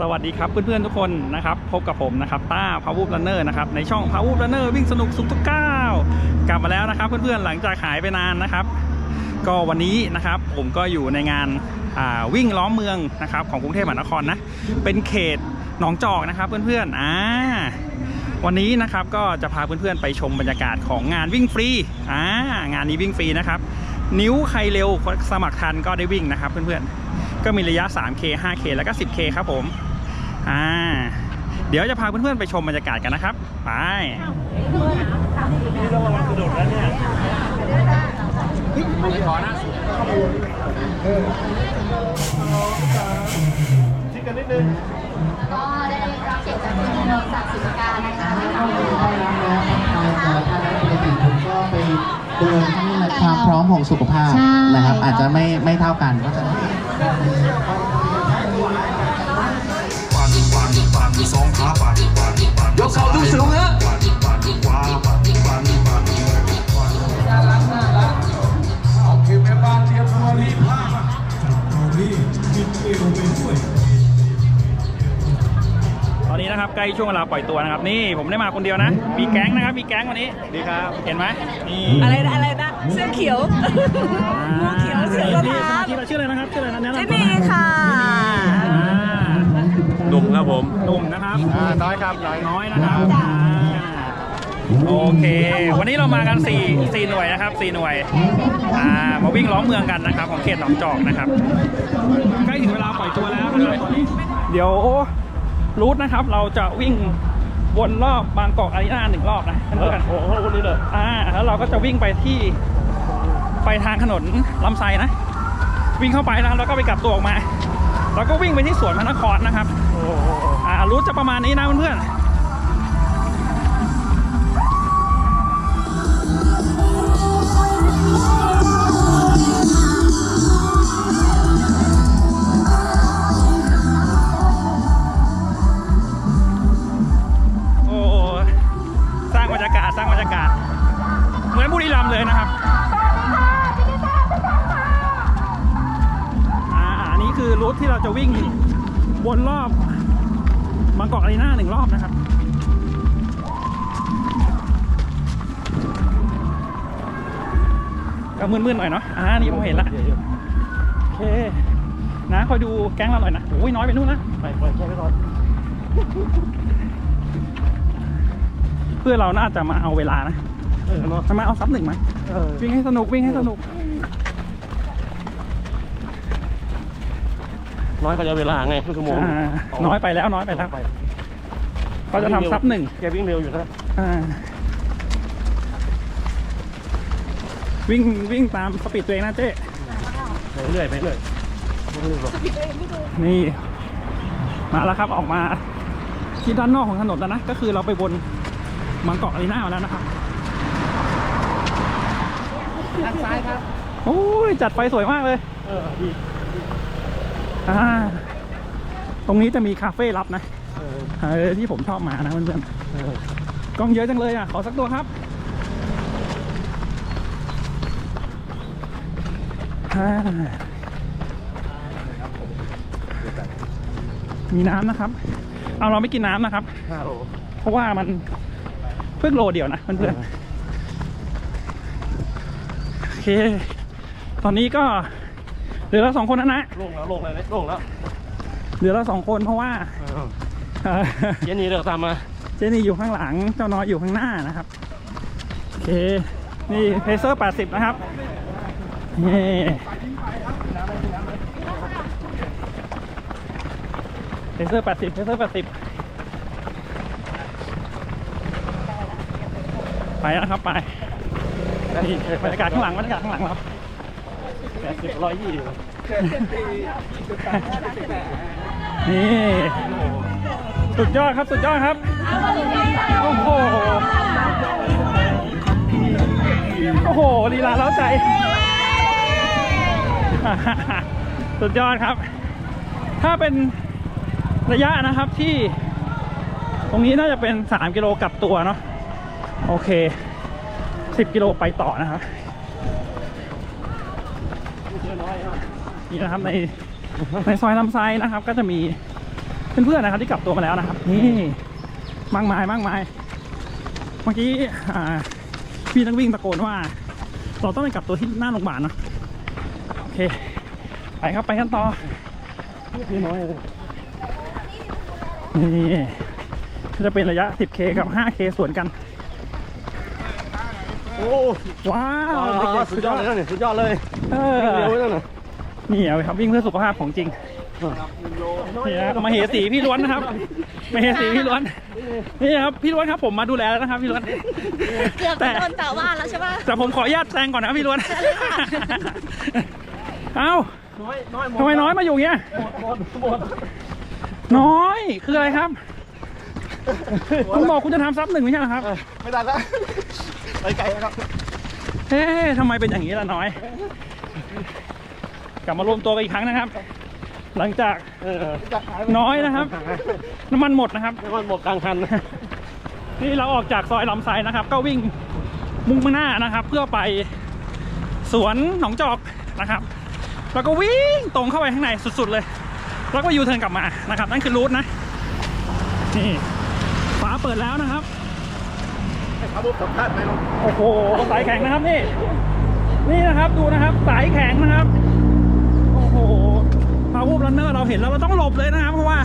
สวัสดีครับเพื่อนๆทุกคนนะครับพบกับผมนะครับต้าพาวูบ r นเนอร์นะครับในช่องพาวูบ r นเนอร์วิ่งสนุกสุขทุกก้าวกลับมาแล้วนะครับ เพื่อนๆหลังจากหายไปนานนะครับ ก็วันนี้นะครับผมก็อยู่ในงานวิ่งล้อมเมืองนะครับของกรุงเทพมหานครนะเป็นเขตหนองจอกนะครับเพื่อนๆอ่าวันนี้นะครับก็จะพาเพื่อนๆไปชมบรรยากาศของงานวิ่งฟรีอ่างานนี้วิ่งฟรีนะครับนิ้วใครเร็วสมัครทันก็ได้วิ่งนะครับเพื่อนๆก็มีระยะ 3K 5K แล้วก็ 10K ครับผม อ่า เดี๋ยวจะพาเพื่อนๆไปชมบรรยากาศกันนะครับ ไปนี่ระวังกระโดดแล้วเนี่ยไม่ขอนะชิดกันนิดนึงก็ได้รับเกียรติจากคุณนนท์ศักดิ์ศิลการนะคะได้รับแล้วแต่ถ้าได้ปกติผมก็ไปเดินที่ความพร้อมของสุขภาพนะครับ อาจจะไม่ไม่เท่ากันก็จะ สองขาปันปันปันยกเข่าดูสูงฮะปันปันขวาปันปันปันปันน่ารักน่ารักเอาคือแม่บ้านเตรียมตัวรีบผ้ามาตอนนี้นะครับใกล้ช่วงเวลาปล่อยตัวนะครับ นี่ผมได้มาคนเดียวนะ มีแก๊งนะครับ มีแก๊งวันนี้ดีครับเห็นไหมนี่อะไรนะอะไรนะเสื้อเขียวม่วงเขียวเสือก็นี่พัสมาบชิกเราชื่ออะไรนะครับชื่ออะไรนะแนะเจนำตัวนี่หน่อยค่ะอ่าหนุ่ม ครับผมหนุ่มนะครับน้อยครับน้อยน้อยนะครับอ่าโอเค วันนี้เรามากัน4 4หน่วยนะครับ4หน่วยอ่ามาวิ่งล้อมเมืองกันนะครับ ของเขตหนองจอกนะครับ ใกล้ถึงเวลาปล่อยตัวแล้วนะครับตอนนี้เดี๋ยวรูทนะครับ เราจะวิ่งวนรอบบางกอกอารีนาหนึ่งรอบนะเพื่อนๆโอ้โหคนนี้เลยอ่าแล้วเราก็จะวิ่งไปที่ไปทางถนนลำไส้นะ วิ่งเข้าไปแล้วแล้วก็ไปกลับตัวออกมา แล้วก็วิ่งไปที่สวนพระนครนะครับ อ่ารูทจะประมาณนี้นะเพื่อนๆโอ้สร้างบรรยากาศสร้างบรรยากาศเหมือนบุรีรัมย์เลยนะครับอ่าอันนี้คือรูทที่เราจะวิ่งวนรอบ บางกอกอารีนาหนึ่งรอบนะครับก็มืดๆหน่อยเนาะอ่านี่ผมเห็นละโอเคนะคอยดูแก๊งเราหน่อยนะโอ้ยน้อยไปนู่นนะไปไปแค่ไปก่อนเพื่อนเราน่าจะมาเอาเวลานะทำไมเอาซับหนึ่งไหมวิ่งให้สนุกวิ่งให้สนุก น้อยก็จะเวลาไงครึ่งชั่วโมงอ่าน้อยไปแล้วน้อยไปแล้วก็จะทำซับหนึ่งแกวิ่งเร็วอยู่นะอ่าวิ่งวิ่งตามสปีดตัวเองนะเจ๊ไปเรื่อยไปเรื่อยนี่มาแล้วครับออกมาที่ด้านนอกของถนนแล้วนะก็คือเราไปบนมังเกาะอารีนามาแล้วนะครับทางซ้ายครับโอ้ยจัดไฟสวยมากเลย เออดีอ่า ตรงนี้จะมีคาเฟ่ลับนะเออเออที่ผมชอบมานะเพื่อนเออๆกล้องเยอะจังเลยอะ ขอสักตัวครับอ่ามีน้ำนะครับ เอาเราไม่กินน้ำนะครับห้าโลเพราะว่ามันเพิ่งโลเดียวนะเพื่อนๆโอเค ตอนนี้ก็ เหลือเราสองคนนะนะลงแล้วลงเลยนะลงแล้วเหลือเราสองคนเพราะว่าเออเอ่อเจนี่เดี๋ยวตามมาเจนี่อยู่ข้างหลังเจ้าน้อยอยู่ข้างหน้านะครับโอเคนี่เพเซอร์ 80 นะครับนี่เพเซอร์ 80เพเซอร์ 80 ไปนะครับไปนี่บรรยากาศข้างหลังบรรยากาศข้างหลังเรา แปดสิบร้อยยี่สิบนี่สุดยอดครับสุดยอดครับโอ้โหโอ้โหลีลาเล้าใจ สุดยอดครับ ถ้าเป็นระยะนะครับที่ ตรงนี้น่าจะเป็น 3 กิโลกลับตัวเนาะโอเค 10 กิโลไปต่อนะครับ นี่นะครับในในซอยลำไส้นะครับ ก็จะมีเพื่อนๆนะครับที่กลับตัวมาแล้วนะครับ นี่มากมายมากมายเมื่อกี้อ่าพี่นักวิ่งตะโกนว่า เราต้องไปกลับตัวที่หน้าโรงพยาบาลเนาะโอเค ไปครับไปกันต่อพี่น้อยเลยนี่จะเป็นระยะ 10K กับ 5K สวนกัน โอ้ว้าวเด็กๆสุดยอดเลยนะเนี่ยสุดยอดเลยเออเร็วไว้นั่นน่ะ นี่เอาไปครับวิ่งเพื่อสุขภาพของจริงนี่นะก็มาเหสีพี่ล้วนนะครับมาเหสีพี่ล้วนนี่ครับพี่ล้วนครับผมมาดูแลแล้วนะครับพี่ล้วนเกือบแต่โดนต่อว่าแล้วใช่ปะแต่ผมขออนุญาตแซงก่อนนะพี่ล้วนเอ้าทำไมน้อยมาอยู่เงี้ยน้อยคืออะไรครับคุณบอกคุณจะทำซับหนึ่งไม่ใช่เหรอครับ ไม่ได้แล้วไปไกลแล้วครับเอ๊ะทำไมเป็นอย่างนี้ล่ะน้อย กลับมารวมตัวกันอีกครั้งนะครับ หลังจากเออน้อยนะครับ น้ำมันหมดนะครับแล้วมันหมดกลางคันนี่เราออกจากซอยลำไซนะครับ ก็วิ่งมุ่งหน้านะครับ เพื่อไปสวนหนองจอกนะครับ แล้วก็วิ่งตรงเข้าไปข้างในสุดๆเลย แล้วก็ยูเทิร์นกลับมานะครับ นั่นคือรูทนะนี่ฟ้าเปิดแล้วนะครับครับผมสัมภาษณ์ไปลงโอ้โหสายแข็งนะครับนี่ นี่นะครับดูนะครับ สายแข็งนะครับโอ้โห พาวูบรันเนอร์เราเห็นแล้วเราต้องหลบเลยนะครับเพราะว่า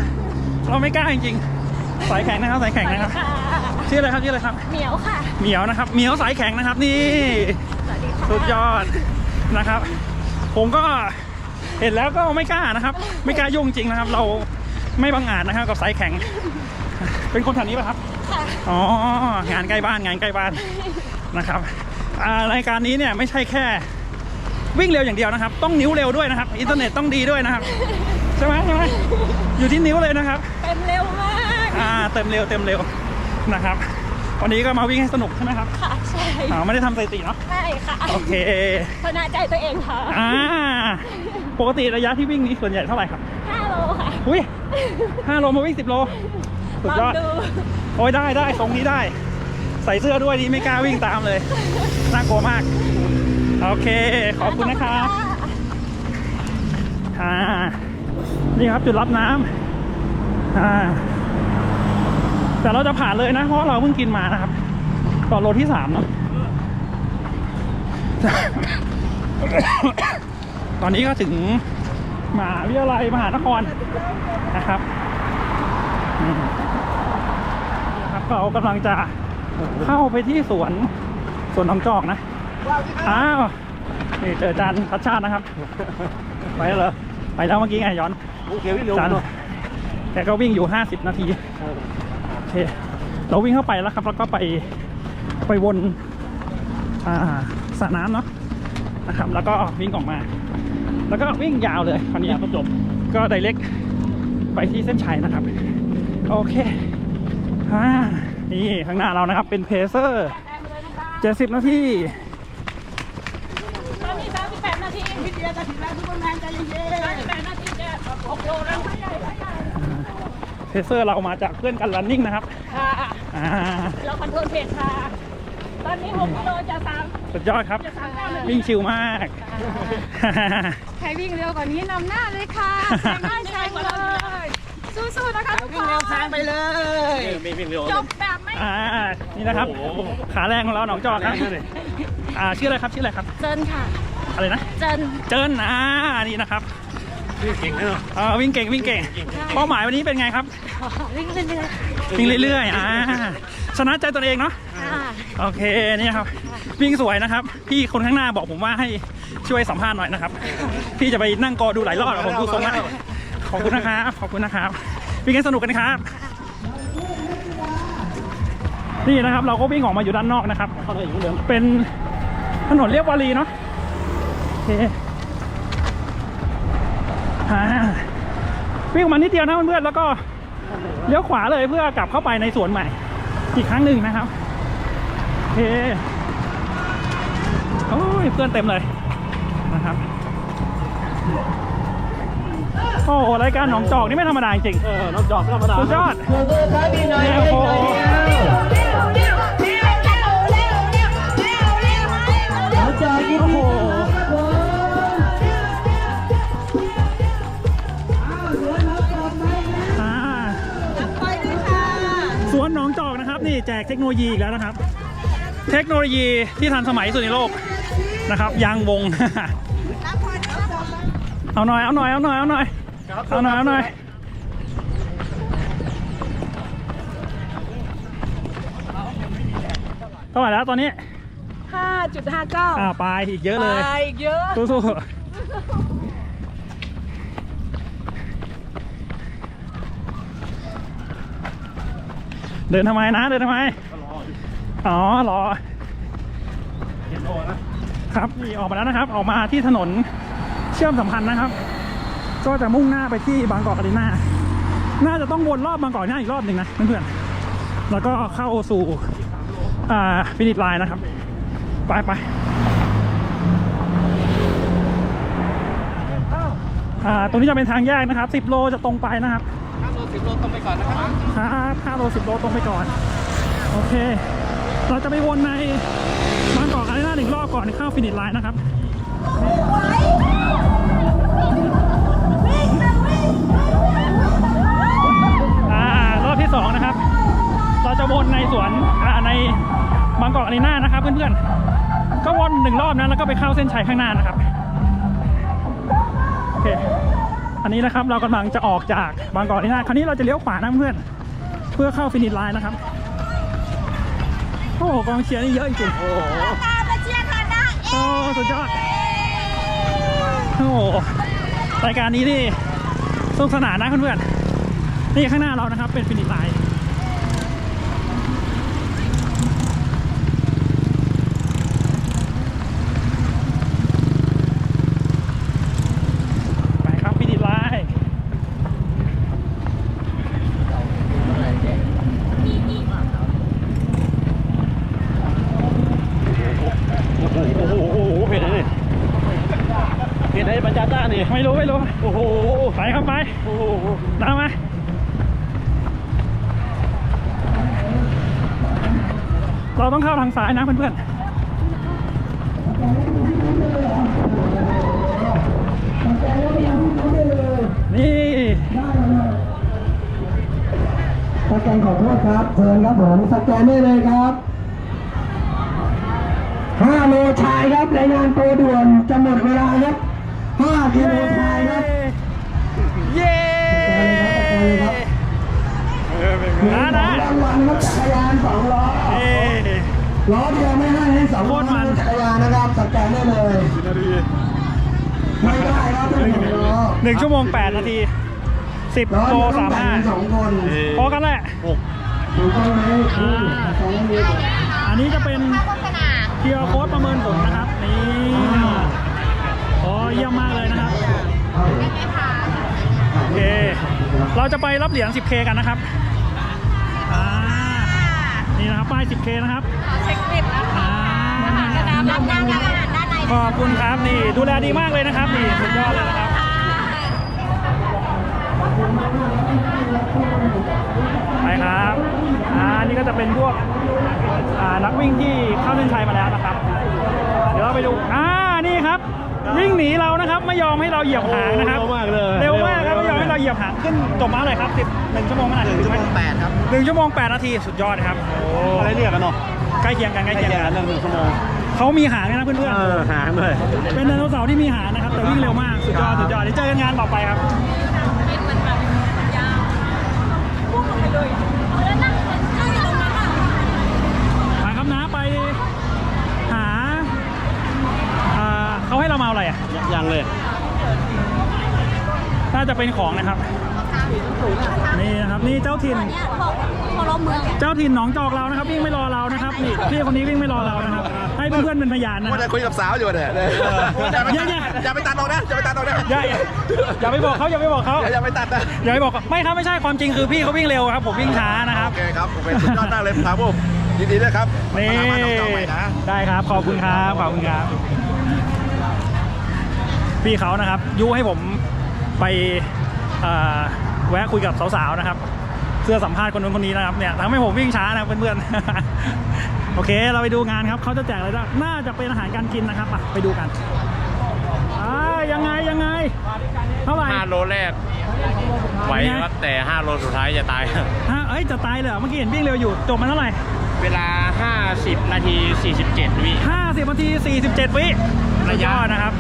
เราไม่กล้าจริงๆสายแข็งนะครับสายแข็งนะครับค่ะชื่ออะไรครับชื่ออะไรครับเหมียวค่ะเหมียวนะครับเหมียวสายแข็งนะครับนี่สวัสดีค่ะสุดยอดนะครับ ผมก็เห็นแล้วก็ไม่กล้านะครับ ไม่กล้ายุ่งจริงนะครับ เราไม่บังอาจนะครับกับสายแข็ง เป็นคนแถวนี้ป่ะครับค่ะอ๋องานใกล้บ้านงานใกล้บ้านนะครับอ่ารายการนี้เนี่ยไม่ใช่แค่ วิ่งเร็วอย่างเดียวนะครับ ต้องนิ้วเร็วด้วยนะครับ อินเทอร์เน็ตต้องดีด้วยนะครับ ใช่ไหมใช่ไหมอยู่ที่นิ้วเลยนะครับเป็นเร็วมากอ่าเต็มเร็วเต็มเร็วนะครับ วันนี้ก็มาวิ่งให้สนุกใช่ไหมครับค่ะใช่อ่าไม่ได้ทำสถิติเนาะใช่ค่ะโอเคชนะใจตัวเองค่ะอ่าปกติระยะที่วิ่งนี้ส่วนใหญ่เท่าไหร่ครับ5โลค่ะอุ้ยห้าโลมาวิ่งสิบโลสุดลยอองดดูโอ้ยได้ได้ทรงนี้ได้ ใส่เสื้อด้วยนี่ไม่กล้าวิ่งตามเลยน่ากลัวมาก โอเค ขอบคุณนะครับอ่านี่ครับจุดรับน้ำอ่าแต่เราจะผ่านเลยนะ เพราะเราเพิ่งกินมานะครับ ต่อโลที่สามเนาะตอนนี้ก็ถึงมหาวิทยาลัยมหานครนะครับนี่นะครับเรากำลังจะเข้าไปที่สวนสวนน้องจอกนะ อ้าว นี่เจออาจานพัชชาตินะครับ ไปแล้วเหรอ ไปแล้วเมื่อกี้ไงย้อนโอเควิ่งเร็วอาจารย์เนาะแกก็วิ่งอยู่ 50 นาที โอเค เราวิ่งเข้าไปแล้วครับ แล้วก็ไปไปวนอ่าสระน้ำเนาะนะครับ แล้วก็วิ่งออกมา แล้วก็วิ่งยาวเลยคราวนี้ก็จบ ก็ไดเล็กไปที่เส้นชัยนะครับ โอเคอ่านี่ข้างหน้าเรานะครับเป็นเพเซอร์ 70 นาที ตอนนี้38นาทีพี่ เดียจะถึงแล้วทุกคนแมนใจเย็นๆ38นาทีจะ6โลแล้วไม่ใหญ่ไม่ใหญ่เพเซอร์เรามาจากเพื่อนกัน running นะครับค่ะอ่าเราคอนโทรลเพจค่ะ ตอนนี้6กิโลจะ3สุดยอดครับ จะ3 9นาทีวิ่งชิลมาก ใครวิ่งเร็วกว่านี้นำหน้าเลยค่ะแซงได้แซงเลยสู้ๆนะคะทุกคนวิ่งวิ่งเร็วจบแบบไม่อ่านี่นะครับ ขาแรงของเราหนองจอกนะอ่าชื่ออะไรครับชื่ออะไรครับเจินค่ะ อะไรนะ เจินเจินอ่านี่นะครับวิ่งเก่งนะเนาะเอ่อวิ่งเก่งวิ่งเก่ง เป้าหมายวันนี้เป็นไงครับวิ่งเรื่อยวิ่งเรื่อยๆอ่าชนะใจตัวเองเนาะๆค่ะโอเคนี่ครับ วิ่งสวยนะครับ พี่คนข้างหน้าบอกผมว่าให้ช่วยสัมภาษณ์หน่อยนะครับ พี่จะไปนั่งกอดูหลายรอบอะผมดูทรงแล้วขอบคุณนะครับขอบคุณนะครับวิ่งกันสนุกกันครับ นี่นะครับ เราก็วิ่งออกมาอยู่ด้านนอกนะครับ เข้าได้อยู่เดิมเป็นถนนเรียบวารีเนาะโอ เคอ่าวิ่งออกมานิดเดียวนะเพื่อนๆแล้วก็เลี้ยวขวาเลยเพื่อกลับเข้าไปในสวนใหม่ อีกครั้งหนึ่งนะครับโอเคโอ้ยเพื่อนเต็มเลยนะครับโอ้โหรายการหนองจอกนี่ไม่ธรรมดาจริงเออน้องจอบไม่ธรรมดาสุดยอดเนี่ยโอ้โหโอ้โห แจกเทคโนโลยีอีกแล้วนะครับ เทคโนโลยีที่ทันสมัยที่สุดในโลกนะครับ ยางวง เอาหน่อย เอาหน่อย เอาหน่อย เอาหน่อย เอาหน่อย เอาหน่อย เท่าไหร่แล้วตอนนี้ 5.59อ่าไปอีกเยอะเลย ไปอีกเยอะสู้ๆ เดินทำไมนะ เดินทำไม อ๋อรอเห็นโอนะครับนี่ออกมาแล้วนะครับ ออกมาที่ถนนเชื่อมสัมพันธ์นะครับ ก็จะมุ่งหน้าไปที่บางกอกอารีนาน่าจะต้องวนรอบบางกอกอารีนาอีกรอบหนึ่งนะเพื่อนๆแล้วก็เข้าสู่อ่าฟินิชไลน์นะครับ ไปไปอ่าตรงนี้จะเป็นทางแยกนะครับ 10 โลจะตรงไปนะครับ โล10โลตรงไปก่อนนะครับครับ5โล10โลตรงไปก่อน โอเค เราจะไปวนในบางกอกอารีนาหนึ่งรอบก่อนเข้าฟินิชไลน์นะครับรอบที่สองนะครับ เราจะวนในสวนในบางกอกอารีนานะครับเพื่อนๆ ก็วนหนึ่งรอบนะแล้วก็ไปเข้าเส้นชัยข้างหน้านะครับ โอเค อันนี้นะครับเรากำลังจะออกจากบางกอกอารีนาคราวนี้เราจะเลี้ยวขวานะเพื่อน เพื่อเข้าฟินิชไลน์นะครับ โอ้โหกองเชียร์นี่เยอะจริงๆโอ้โหโอ้สุดยอด โอ้โหรายการนี้นี่สนุกสนานนะเพื่อนๆนี่ข้างหน้าเรานะครับเป็นฟินิชไลน์ไปครับฟินิชไลน์ โอ้โหโอ้โหโอ้โหเพจไหนนี่ เพจไหนบรรจาต้านี่ไม่รู้ไม่รู้โอ้โหไปครับไปโอ้โหตามมาเราต้องเข้าทางซ้ายนะเพื่อนๆนี่สแกนขอโทษครับเชิญครับผมสแกนได้เลยครับ5โลชายครับรายงานตัวด่วนจะหมดเวลาครับ 5กิโลชายครับเย้สแกนเลยครับสแกนเลยครับนะนะรางวัลรับจักรยานสองล้อเอ้ล้อเดียวไม่ให้ให้สองล้อโคตรมันจักรยานนะครับสแกนได้เลยไม่ได้ครับเป็นสองล้อหนึ่งชั่วโมงแปดนาทีสิบโลเดียวต้อสามห้าเป็นสองคนพอกันแหละถูกอันนี้จะเป็นเคียร์โค้ดประเมินผลนะครับนี่ เยี่ยมมากเลยนะครับโอเคเราจะไปรับเหรียญ 10K กันนะครับอ่านี่นะครับป้าย 10K นะครับเช็คลิปนะคะอ่าด้านหน้าด้านในขอบคุณครับนี่ดูแลดีมากเลยนะครับนี่สุดยอดเลยนะครับไปครับอ่านี่ก็จะเป็นพวกอ่านักวิ่งที่เข้าเส้นชัยมาแล้วนะครับ เดี๋ยวเราไปดูอ่านี่ครับ วิ่งหนีเรานะครับไม่ยอมให้เราเหยียบหางนะครับเร็วมากเลยเร็วมากครับไม่ยอมให้เราเหยียบหางขึ้นจบมาเลยครับสิบหนึ่งชั่วโมงเท่าไหร่หนึ่งชั่วโมงแปดครับหนึ่งชั่วโมงแปดนาทีสุดยอดนะครับโอ้อะไรเรียกกันเนาะใกล้เคียงกันใกล้ไอ้เคียงแก่กันหนึ่งหนึ่งชั่วโมงเขามีหางด้วยนะเพื่อนเออหางเลยๆเป็นไดโนเสาร์ที่มีหางนะครับแต่วิ่งเร็วมากสุดยอดสุดยอดเดี๋ยวเจอกันงานต่อไปครับ ไปครับนะไปหาอ่าเขาให้เรามาเอาอะไรอะ ยังเลย น่าจะเป็นของนะครับ นี่นะครับนี่เจ้าถิ่น เนี่ยบอกพอลเมือง เจ้าถิ่นหนองจอกเรานะครับวิ่งไม่รอเรานะครับนี่พี่คนนี้วิ่งไม่รอเรานะครับ ให้เพื่อนๆเป็นพยานนะคว่ารัจะบคุยกับสาวอยู่เนี่ยอย่าไปตัดอย่าไปตัดออกนะอย่าไปตัดออกนะอย่าอย่าอย่าไปบอกเขาอย่าไปบอกเขาอย่าไปตัดนะอย่าไปบอกเขาไม่ครับไม่ใช่ความจริงคือพี่เขาวิ่งเร็วครับ ผมวิ่งช้านะครับ โอเคครับโอเคสุดยอดมากเลยครับผมยินดีด้วยครับนี่มาบ้านน้องจอใหม่นะ ได้ครับ ขอบคุณครับ ขอบคุณครับ พี่เขานะครับยุให้ผมไปเอ่อแวะคุยกับสาวๆนะครับเพื่อสัมภาษณ์คนนู้นคนนี้นะครับเนี่ยทำให้ผมวิ่งช้านะครับเพื่อนๆโอเค เราไปดูงานครับเขาจะแจกอะไรบ้างน่าจะเป็นอาหารการกินนะครับอะไปดูกันไปยังไงยังไงเท่าไหร่5โลแรกไหวครับแต่5โลสุดท้ายจะตายฮะเอ้ยจะตายเลยเหรอเมื่อกี้เห็นวิ่งเร็วอยู่จบมาเท่าไหร่เวลา 50 นาที 47 วิ50 นาที 47 วิ ระยะสุดอดนะครับ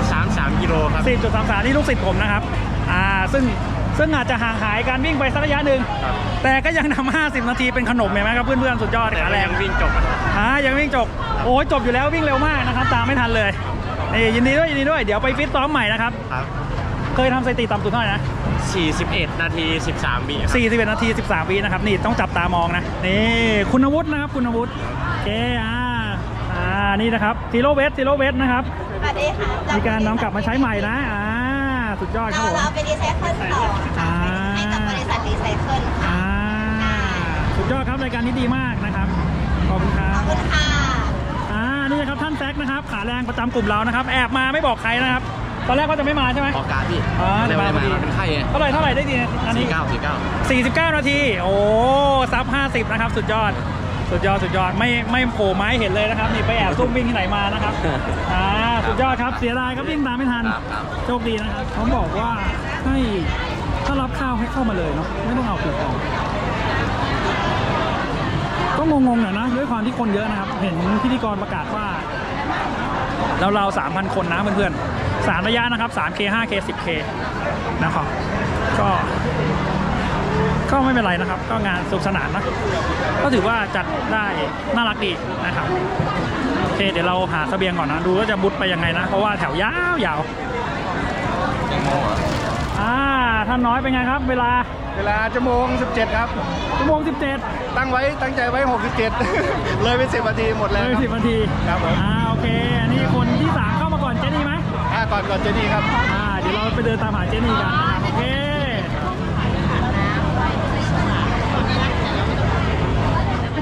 10.33 กิโลครับ 10.33นี่ลูกศิษย์ผมนะครับ อ่า ซึ่งซึ่งอาจจะห่างหายการวิ่งไปสักระยะหนึ่ง ครับ แต่ก็ยังทำ50 นาทีเป็นขนมเห็นไหมครับเพื่อนๆสุดยอดแต่ขาก็แรยังงวิ่งจบอะอ่ายังวิ่งจบ โอ้ยจบอยู่แล้ววิ่งเร็วมากนะครับ ตามไม่ทันเลยนี่ยินดีด้วยยินดีด้วยเดี๋ยวไปฟิตซ้อมใหม่นะครับ ครับ เคยทำสถิติต่ำสุดเท่าไหร่นะ 41 นาที 13วิครับ 41นาที 13วินะครับ นี่ต้องจับตามองนะ นี่ คุณวุฒินะครับ คุณวุฒิโอเคอ่าอ่า นี่นะครับซีโร่เวสซีโร่เวสนะครับ สวัสดีค่ะมีการนำกลับมาใช้ใหม่นะ อ่า สุดยอดครับเราผมเราไปรีไซเคิลต่อค่ะให้กับบริษัทรีไซเคิลค่ะอ่า สุดยอดครับรายการนี้ดีมากนะครับ ขอบคุณครัขอบบคุณค่ะ อ่า นี่นะครับท่านแซกนะครับ ขาแรงประจำกลุ่มเรานะครับ แอบมาไม่บอกใครนะครับ ตอนแรกก็จะไม่มาใช่ไหม ออกการพี่อ๋อไม่แต่ได้มามาพอดี เป็นไข้ไงเท่าไหร่เท่าไหร่ได้ดีอันนี้49 49 49 นาที โอ้ ซับ 50 นะครับ สุดยอด สุดยอดสุดยอดไม่ไม่โผล่ไม้เห็นเลยนะครับนี่ไปแอบซุ่มวิ่งที่ไหนมานะครับอ่าสุดยอดครับเสียดายครับวิ่งตามไม่ทันครับครับ โชคดีนะครับเขาบอกว่าให้ถ้ารับข้าวให้เข้ามาเลยเนาะไม่ต้องเอาผูกออกก็งงๆหน่อยนะด้วยความที่คนเยอะนะครับ เห็นพิธีกรประกาศว่า เราเราสามพันคนนะเพื่อนๆสามระยะนะครับ 3K 5K 10K นะครับ ก็ ก็ไม่เป็นไรนะครับ ก็งานสนุกสนานนะก็ถือว่าจัดได้น่ารักดีนะครับโอเคเดี๋ยวเราหาเสบียงก่อนนะ ดูว่าจะบุดไปยังไงนะ เพราะว่าแถวยาวยาวอ่าท่านน้อยเป็นไงครับ เวลาเวลาชั่วโมง 17 ครับ ชั่วโมง 17 ตั้งไว้ตั้งใจไว้ 67 เลยไป10นาทีหมดเลแล้วยครับสิบนาทีครับผมอ่าโอเค อันนี้คนที่สามเข้ามาก่อนเจนี่ไหมอ่าก่อนก่อนเจนี่ครับอ่าเดี๋ยวเราไปเดินตามหาเจนี่กันนะครับโอเค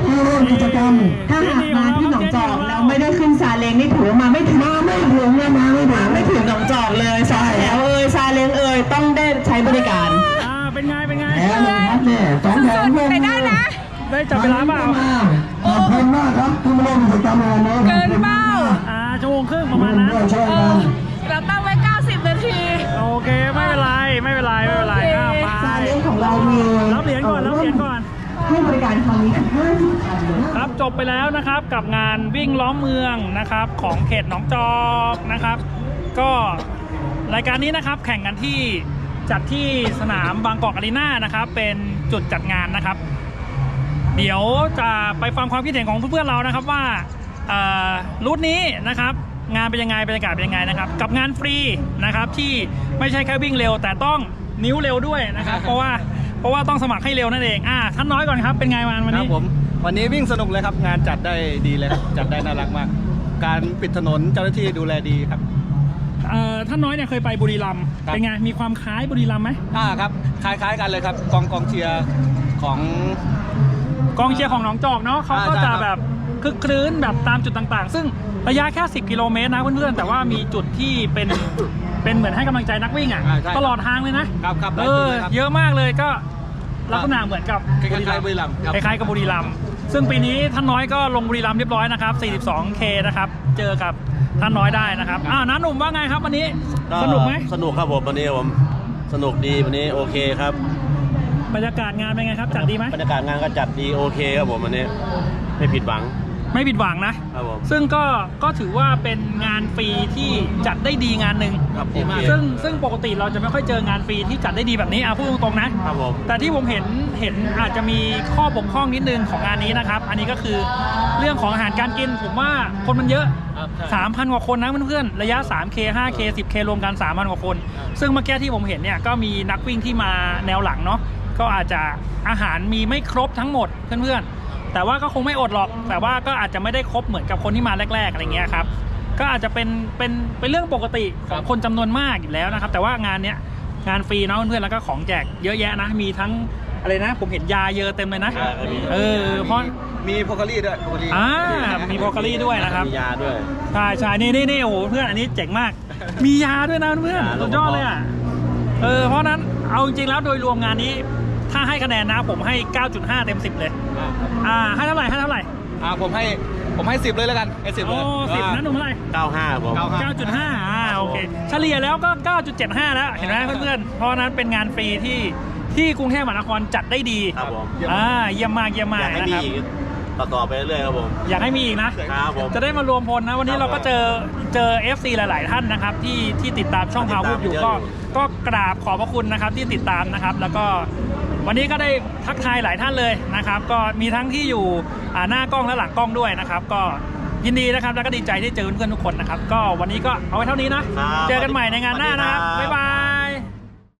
ผู้ร่วมกิจกรรม ถ้าหากมาที่หนองจอกแล้วไม่ได้ขึ้นซาเล้งนี่ถือว่ามาไม่ถึงมาไม่ถึงเนะมาไม่ถึงไม่ถึงหนองจอกเลยใช่แล้วเอ่ยซาเล้งเอ่ยต้องได้ใช้บริการอ่าเป็นไง เป็นไงแล้วเลยครับเนี่ยสองแถวเพื่อนไปได้นะได้จับเวลาเปล่าขอบคุณมากครับที่มาร่วมกิจกรรมในวันนี้เกินเป้าอ่าชั่วโมงครึ่งประมาณนั้นช่วยกันเราตั้งไว้ 90 นาที โอเค ไม่เป็นไร ไม่เป็นไร ไม่เป็นไรอ่าไปซาเล้งของเรามีรับเหรียญก่อน รับเหรียญก่อน ให้บริการครั้งนี้ถึง50คันเลยนะครับจบไปแล้วนะครับกับงานวิ่งล้อมเมืองนะครับของเขตหนองจอกนะครับ ก็รายการนี้นะครับแข่งกันที่จัดที่สนามบางกอกอารีนานะครับ เป็นจุดจัดงานนะครับ เดี๋ยวจะไปฟังความคิดเห็นของเพื่อนๆเรานะครับว่าเอ่อรูทนี้นะครับ งานเป็นยังไงบรรยากาศเป็นยังไงนะครับ กับงานฟรีนะครับที่ไม่ใช่แค่วิ่งเร็ว แต่ต้องนิ้วเร็วด้วยนะครับ เพราะว่า เพราะว่าต้องสมัครให้เร็วนั่นเองอ่าท่านน้อยก่อนครับเป็นไงวันวันครันี้บผม วันนี้วิ่งสนุกเลยครับ งานจัดได้ดีเลยครับจัดได้น่ารักมาก การปิดถนนเจ้าหน้าที่ดูแลดีครับ เอ่อท่านน้อยเนี่ยเคยไปบุรีรัมย์ครับ เป็นไงมีความคล้ายบุรีรัมย์ไหมอ่าครับคล้ายๆกันเลยครับกองกองเชียร์ของ กองเชียร์ของหนองจอกเนาะเขาก็อ่าใช่จะครับ แบบคึกครื้นแบบตามจุดต่างๆ ซึ่งระยะแค่ 10 กิโลเมตรนะเพื่อนๆแต่ว่ามีจุดที่เป็น เป็นเหมือนให้กำลังใจนักวิ่งอะ อ่าใช่ ตลอดทางเลยนะครับครับหลาเอยจุดอเลยครับ เยอะมากเลยก็ลักษณะเหมือนกับคล้ายๆบุรีรัมย์ครับ คล้ายๆกับบุรีรัมย์ซึ่งปีนี้ท่านน้อยก็ลงบุรีรัมย์เรียบร้อยนะครับ 42K นะครับ เจอกับท่านน้อยได้นะครับอ่าน้าหนุ่มว่าไงครับวันนี้สนุกไหมสนุกครับผมวันนี้ผมสนุกดีวันนี้โอเคครับบรรยากาศงานเป็นไงครับจัดดีไหมบรรยากาศงานก็จัดดีโอเคครับผมวันนี้ ไม่ผิดหวัง ไม่ผิดหวังนะ ครับผม ซึ่งก็ก็ถือว่าเป็นงานฟรีที่จัดได้ดีงานหนึ่งครับโอเคซึ่งซึ่งปกติเราจะไม่ค่อยเจองานฟรีที่จัดได้ดีแบบนี้อะพูดตรงๆนะครับผม แต่ที่ผมเห็นเห็นอาจจะมีข้อบกพร่องนิดนึงของงานนี้นะครับ อันนี้ก็คือเรื่องของอาหารการกินผมว่าคนมันเยอะ3,000 กว่าคนนะเพื่อนๆ ระยะ 3K 5K 10K รวมกัน 3,000 กว่าคน ซึ่งเมื่อกี้ที่ผมเห็นเนี่ยก็มีนักวิ่งที่มาแนวหลังเนาะ ก็อาจจะอาหารมีไม่ครบทั้งหมดเพื่อนๆ แต่ว่าก็คงไม่อดหรอก แต่ว่าก็อาจจะไม่ได้ครบเหมือนกับคนที่มาแรก ๆอะไรเงี้ยครับก็อาจจะเป็นเป็นเป็นเรื่องปกติของคนจำนวนมากอยู่แล้วนะครับ แต่ว่างานเนี้ยงานฟรีเนาะเพื่อนๆแล้วก็ของแจกเยอะแยะนะมีทั้งอะไรนะ ผมเห็นยาเยอะเต็มเลยนะอ่ามีเออเพราะมีโพคารี่ด้วยโพคารี่อ่ามีโพคารี่ด้วยนะครับมียาด้วยใช่ใช่นี่นี่นี่โอ้โหเพื่อนอันนี้เจ๋งมาก มียาด้วยนะเพื่อนยาสุดยอดเลยอะเออเพราะฉะนั้นเอาจริงๆแล้วโดยรวมงานนี้ ถ้าให้คะแนนนะผมให้ 9.5 เต็ม 10 เลยอ่าให้เท่าไหร่ให้เท่าไหร่อ่าผมให้ผมให้สิบเลยแล้วกันให้สิบเลโอ้ยสิบนะหนุ่มเท่าไหร่95ผมเก้าห้า 9.5อ่าโอเคเฉลี่ยแล้วก็ 9.75 แล้วเห็นไหมเพื่อนๆเพราะฉะนั้นเป็นงานฟรีที่ที่กรุงเทพมหานครจัดได้ดีครับผมอ่าเยี่ยมมากเยี่ยมมากอยากให้นะมีครับอีกต่อต่อไปเรื่อยๆครับผมอยากให้มีอีกนะ ครับผม จะได้มารวมพลนะ วันนี้ครับเราก็เจอเจอ FC หลาย ๆ ท่านนะครับ ที่ที่ติดตามช่องติดพาตามวุธอยู่เยอะก็อยู่ก็กราบขอบพระคุณนะครับที่ติดตามนะครับ แล้วก็ วันนี้ก็ได้ทักทายหลายท่านเลยนะครับ ก็มีทั้งที่อยู่อ่าหน้ากล้องและหลังกล้องด้วยนะครับ ก็ยินดีนะครับแล้วก็ดีใจที่เจอเพื่อนๆทุกคนนะครับ ก็วันนี้ก็เอาไว้เท่านี้นะครับเจอกันใหม่ในงานหน้านะครับสวัสดีครับบ๊ายบาย